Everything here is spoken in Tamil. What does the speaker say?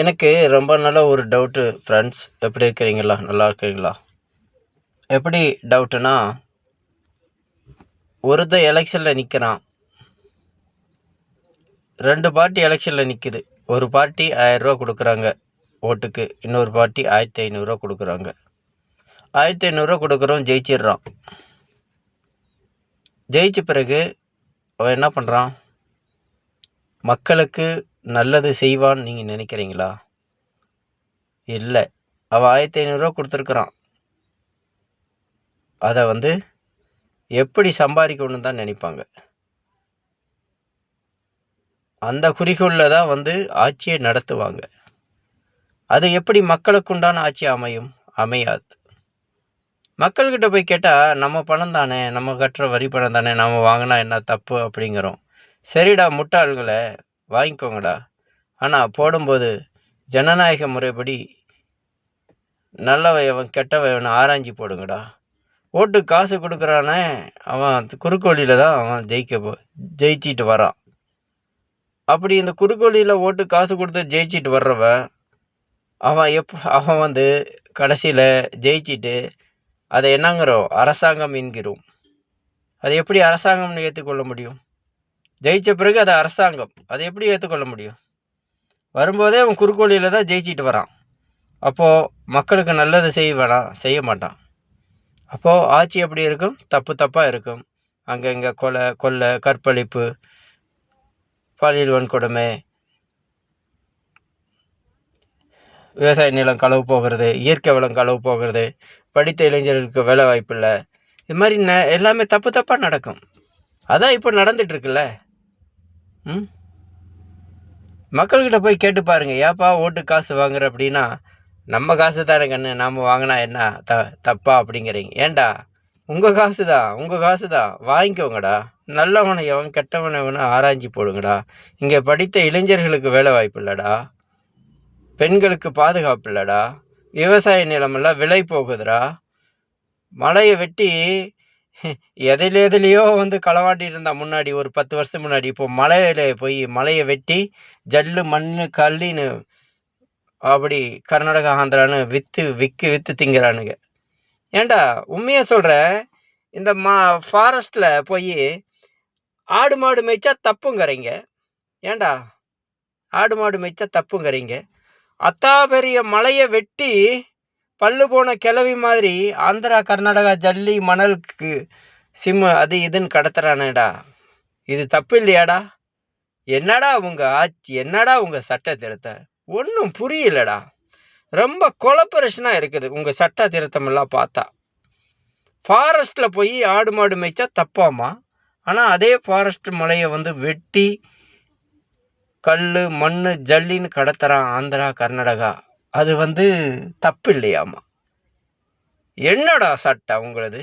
எனக்கு ரொம்ப நாளாக ஒரு டவுட்டு ஃப்ரெண்ட்ஸ் எப்படி இருக்கிறீங்களா? நல்லா இருக்கீங்களா? எப்படி டவுட்டுனா ஒருத்தன் எலெக்ஷனில் நிற்கிறான் ரெண்டு பார்ட்டி எலெக்ஷனில் நிற்குது ஒரு பார்ட்டி ஆயரூவா கொடுக்குறாங்க ஓட்டுக்கு. இன்னொரு பார்ட்டி ஆயிரத்தி ஐநூறுரூவா கொடுக்குறாங்க. ஆயிரத்தி ஐநூறுரூவா கொடுக்குறோம் ஜெயிச்சிடுறான். ஜெயிச்ச பிறகு அவன் என்ன பண்ணுறான் மக்களுக்கு நல்லது செய்வான்னு நீங்கள் நினைக்கிறீங்களா? இல்லை. அவன் ஆயிரத்தி ஐநூறுரூவா கொடுத்துருக்குறான். அதை வந்து எப்படி சம்பாதிக்கணும்னு தான் நினைப்பாங்க. அந்த குறிக்கோளில் தான் வந்து ஆட்சியை நடத்துவாங்க. அது எப்படி மக்களுக்கு உண்டான ஆட்சி அமையும்? அமையாது. மக்கள்கிட்ட போய் கேட்டால் நம்ம பணம் தானே நம்ம கட்டுற வரி பணம் தானே நம்ம வாங்கினா என்ன தப்பு அப்படிங்கிறோம். சரிடா முட்டாள்களை. வாங்கிக்கோங்கடா. ஆனால் போடும்போது ஜனநாயக முறைப்படி நல்லவன் கெட்டவன் ஆராய்ஞ்சி போடுங்கடா. ஓட்டு காசு கொடுக்குறானே அவன் குறுக்கோழியில் தான் அவன் ஜெயிக்க போ ஜெயிச்சிட்டு வரான். அப்படி இந்த குறுக்கோழியில் ஓட்டு காசு கொடுத்து ஜெயிச்சிட்டு வர்றவன் அவன் எப் அவன் வந்து கடைசியில் ஜெயிச்சிட்டு அதை என்னங்கிறோம்? அரசாங்கம் என்கிறோம். அது எப்படி அரசாங்கம்னு ஏற்றுக்கொள்ள முடியும்? ஜெயித்த பிறகு அது அரசாங்கம். அதை எப்படி ஏற்றுக்கொள்ள முடியும்? வரும்போதே அவன் குறுக்கோழியில் தான் ஜெயிச்சிட்டு வரான். அப்போது மக்களுக்கு நல்லது செய்ய வேணாம் செய்ய மாட்டான். அப்போது ஆட்சி எப்படி இருக்கும்? தப்பு தப்பாக இருக்கும். அங்கங்கே கொலை கொள்ளை கற்பழிப்பு பாலியல் வன்கொடுமை விவசாய நிலம் களவு போகிறது இயற்கை வளம் களவு போகிறது படித்த இளைஞர்களுக்கு வேலை வாய்ப்பு இல்லை. இது மாதிரி ந எல்லாமே தப்பு தப்பாக நடக்கும். அதான் இப்போ நடந்துகிட்ருக்குல்ல ம்? மக்கள்கிட்ட போய் கேட்டு பாருங்க. ஏப்பா ஓட்டு காசு வாங்குற அப்படின்னா நம்ம காசு தானே கண்ணு. நாம் வாங்கினா என்ன? த தப்பா அப்படிங்கிறீங்க. ஏன்டா உங்கள் காசு தான் உங்கள் காசு தான் வாங்கிக்கோங்கடா. நல்லவனை எவன் கெட்டவனை எவனை ஆராய்ஞ்சி போடுங்கடா. இங்கே படித்த இளைஞர்களுக்கு வேலை வாய்ப்பு இல்லைடா. பெண்களுக்கு பாதுகாப்பு இல்லைடா. விவசாய நிலமெல்லாம் விலை போகுதுடா. மலையை வெட்டி எதில் எதுலேயோ வந்து களவாண்டி இருந்தால் முன்னாடி ஒரு பத்து வருஷம் முன்னாடி. இப்போ மலையில் போய் மலையை வெட்டி ஜல்லு மண் கல்லின்னு அப்படி கர்நாடகா ஆந்திரான்னு விற்று விற்று விற்று திங்கிறானுங்க. ஏண்டா உண்மையாக சொல்கிறேன் இந்த மா ஃபாரஸ்ட்டில் போய் ஆடு மாடு மேய்ச்சா தப்புங்கிறீங்க. ஏண்டா? ஆடு மாடு மேய்ச்சா தப்புங்கிறீங்க. அத்தா பெரிய மலையை வெட்டி பல்லு போன கிளவி மாதிரி ஆந்திரா கர்நாடகா ஜல்லி மணலுக்கு சிம்மு அது இதுன்னு கடத்துறானேடா. இது தப்பு இல்லையாடா? என்னடா உங்கள் ஆட்சி? என்னடா உங்கள் சட்ட திருத்தம் ஒன்றும் புரியலடா. ரொம்ப கொலப்பரேஷனாக இருக்குது உங்கள் சட்ட திருத்தமெல்லாம் பார்த்தா. ஃபாரஸ்ட்டில் போய் ஆடு மாடு மேய்ச்சா தப்பாமா? ஆனால் அதே ஃபாரஸ்ட் மலையை வந்து வெட்டி கல் மண் ஜல்லின்னு கடத்துகிறான் ஆந்திரா கர்நாடகா. அது வந்து தப்பு இல்லையாமா என்னடா சட்டை உங்களது?